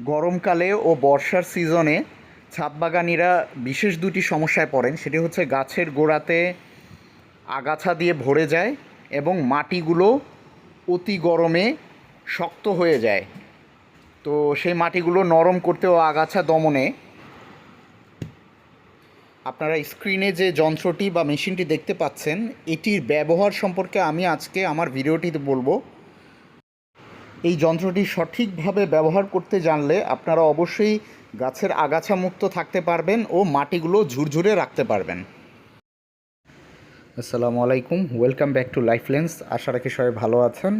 গরমকালে ও বর্ষার সিজনে ছাদ বাগানিরা বিশেষ দুটি সমস্যায় পড়েন। সেটি হচ্ছে গাছের গোড়াতে আগাছা দিয়ে ভরে যায় এবং মাটিগুলো অতি গরমে শক্ত হয়ে যায়। তো সেই মাটিগুলো নরম করতে ও আগাছা দমনে আপনারা স্ক্রিনে যে যন্ত্রটি বা মেশিনটি দেখতে পাচ্ছেন, এটির ব্যবহার সম্পর্কে আমি আজকে আমার ভিডিওটিতে বলব। এই যন্ত্রটি সঠিকভাবে ব্যবহার করতে জানলে আপনারা অবশ্যই গাছের আগাছা মুক্ত থাকতে পারবেন ও মাটিগুলো ঝুরঝুরে রাখতে পারবেন। আসসালামু আলাইকুম, welcome back to Life Lens. আশা রাখি সবাই ভালো আছেন।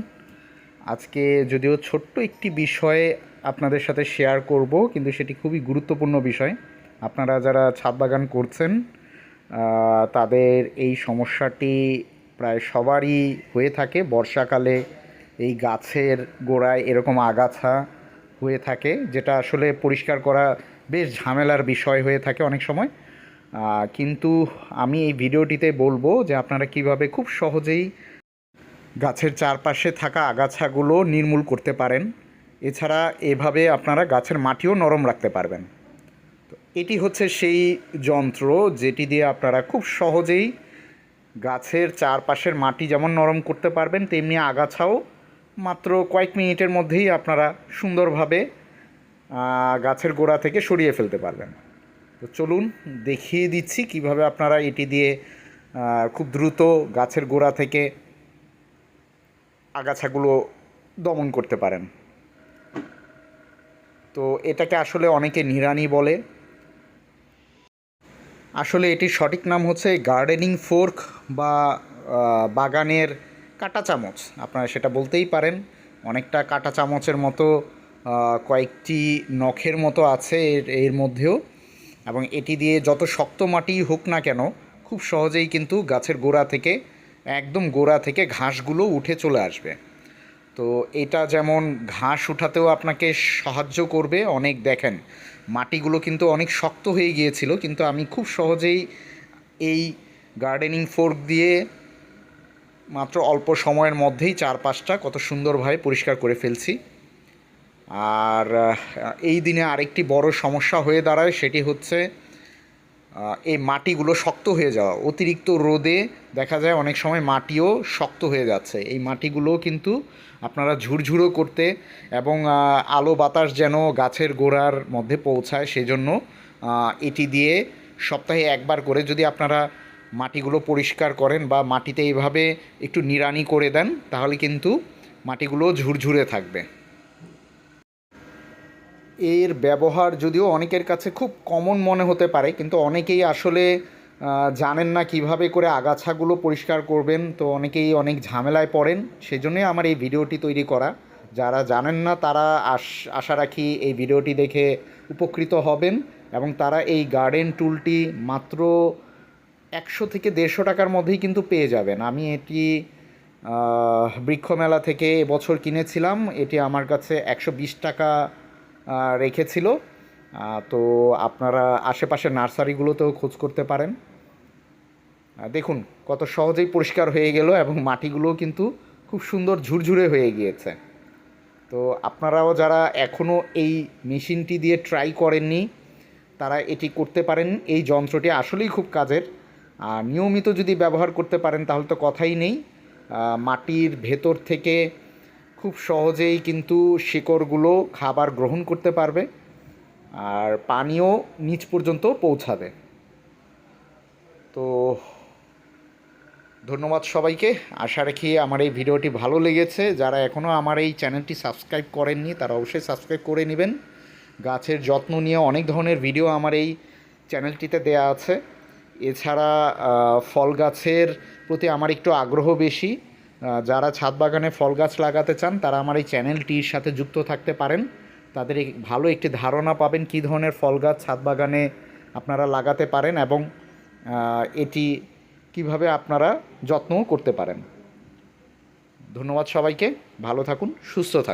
আজকে যদিও ছোট্ট একটি বিষয়ে আপনাদের সাথে শেয়ার করব, কিন্তু সেটি খুবই গুরুত্বপূর্ণ বিষয়। আপনারা যারা ছাদ বাগান করছেন তাদের এই সমস্যাটি প্রায় সবারই হয়ে থাকে বর্ষাকালে। এই গাছের গোড়ায় এরকম আগাছা হয়ে থাকে, যেটা আসলে পরিষ্কার করা বেশ ঝামেলার বিষয় হয়ে থাকে অনেক সময়। কিন্তু আমি এই ভিডিওটিতে বলব যে আপনারা কীভাবে খুব সহজেই গাছের চারপাশে থাকা আগাছাগুলো নির্মূল করতে পারেন। এছাড়া এভাবে আপনারা গাছের মাটিও নরম রাখতে পারবেন। তো এটি হচ্ছে সেই যন্ত্র যেটি দিয়ে আপনারা খুব সহজেই গাছের চারপাশের মাটি যেমন নরম করতে পারবেন, তেমনি আগাছাও মাত্র কয়েক মিনিটের মধ্যেই আপনারা সুন্দরভাবে গাছের গোড়া থেকে সরিয়ে ফেলতে পারবেন। তো চলুন দেখিয়ে দিচ্ছি কীভাবে আপনারা এটি দিয়ে খুব দ্রুত গাছের গোড়া থেকে আগাছাগুলো দমন করতে পারেন। তো এটাকে আসলে অনেকে নিরানি বলে। আসলে এটির সঠিক নাম হচ্ছে গার্ডেনিং ফোর্ক বা বাগানের কাঁটা চামচ। আপনারা সেটা বলতেই পারেন। অনেকটা কাটা চামচের মতো কয়েকটি নখের মতো আছে এর এর মধ্যেও। এবং এটি দিয়ে যত শক্ত মাটি হোক না কেন, খুব সহজেই কিন্তু গাছের গোড়া থেকে, একদম গোড়া থেকে ঘাসগুলো উঠে চলে আসবে। তো এটা যেমন ঘাস উঠাতেও আপনাকে সাহায্য করবে, অনেক দেখেন, মাটিগুলো কিন্তু অনেক শক্ত হয়ে গিয়েছিল, কিন্তু আমি খুব সহজেই এই গার্ডেনিং ফোর্ক দিয়ে মাত্র অল্প সময়ের মধ্যেই চার পাঁচটা কত সুন্দরভাবে পরিষ্কার করে ফেলছি। আর এই দিনে আরেকটি বড় সমস্যা হয়ে দাঁড়ায়, সেটি হচ্ছে এই মাটিগুলো শক্ত হয়ে যাওয়া। অতিরিক্ত রোদে দেখা যায় অনেক সময় মাটিও শক্ত হয়ে যাচ্ছে। এই মাটিগুলো কিন্তু আপনারা ঝুরঝুরো করতে এবং আলো বাতাস যেন গাছের গোড়ার মধ্যে পৌঁছায়, সেজন্য এটি দিয়ে সপ্তাহে একবার করে যদি আপনারা মাটিগুলো পরিষ্কার করেন বা মাটিতে এইভাবে একটু নিড়ানি করে দেন, তাহলে কিন্তু মাটিগুলো ঝুরঝুরে থাকবে। এর ব্যবহার যদিও অনেকের কাছে খুব কমন মনে হতে পারে, কিন্তু অনেকেই আসলে জানেন না কীভাবে করে আগাছাগুলো পরিষ্কার করবেন, তো অনেকেই অনেক ঝামেলায় পড়েন। সেজন্যই আমার এই ভিডিওটি তৈরি করা। যারা জানেন না, তারা আশ, আশা রাখি এই ভিডিওটি দেখে উপকৃত হবেন এবং তারা এই গার্ডেন টুলটি মাত্র একশো থেকে দেড়শো টাকার মধ্যেই কিন্তু পেয়ে যাবেন। আমি এটি বৃক্ষমেলা থেকে এবছর কিনেছিলাম। এটি আমার কাছে একশো বিশ টাকা রেখেছিল। তো আপনারা আশেপাশের নার্সারিগুলোতেও খোঁজ করতে পারেন। দেখুন, কত সহজেই পরিষ্কার হয়ে গেল এবং মাটিগুলোও কিন্তু খুব সুন্দর ঝুরঝুরে হয়ে গিয়েছে। তো আপনারাও যারা এখনও এই মেশিনটি দিয়ে ট্রাই করেননি, তারা এটি করতে পারেন। এই যন্ত্রটি আসলেই খুব কাজের। আর নিয়মিত যদি ব্যবহার করতে পারেন, তাহলে তো কথাই নেই। মাটির ভেতর থেকে খুব সহজেই কিন্তু শিকড়গুলো খাবার গ্রহণ করতে পারবে আর পানিও নিচ পর্যন্ত পৌঁছাবে। তো ধন্যবাদ সবাইকে। আশা রাখি আমার এই ভিডিওটি ভালো লেগেছে। যারা এখনও আমার এই চ্যানেলটি সাবস্ক্রাইব করেননি, তারা অবশ্যই সাবস্ক্রাইব করে নেবেন। গাছের যত্ন নিয়ে অনেক ধরনের ভিডিও আমার এই চ্যানেলটিতে দেয়া আছে। এছাড়া ফল গাছের প্রতি আমার একটু আগ্রহ বেশি। যারা ছাদ বাগানে ফল গাছ লাগাতে চান, তারা আমার এই চ্যানেলটির সাথে যুক্ত থাকতে পারেন। তাদের ভালো একটি ধারণা পাবেন কী ধরনের ফল গাছ ছাদ বাগানে আপনারা লাগাতে পারেন এবং এটি কীভাবে আপনারা যত্নও করতে পারেন। ধন্যবাদ সবাইকে, ভালো থাকুন, সুস্থ থাকুন।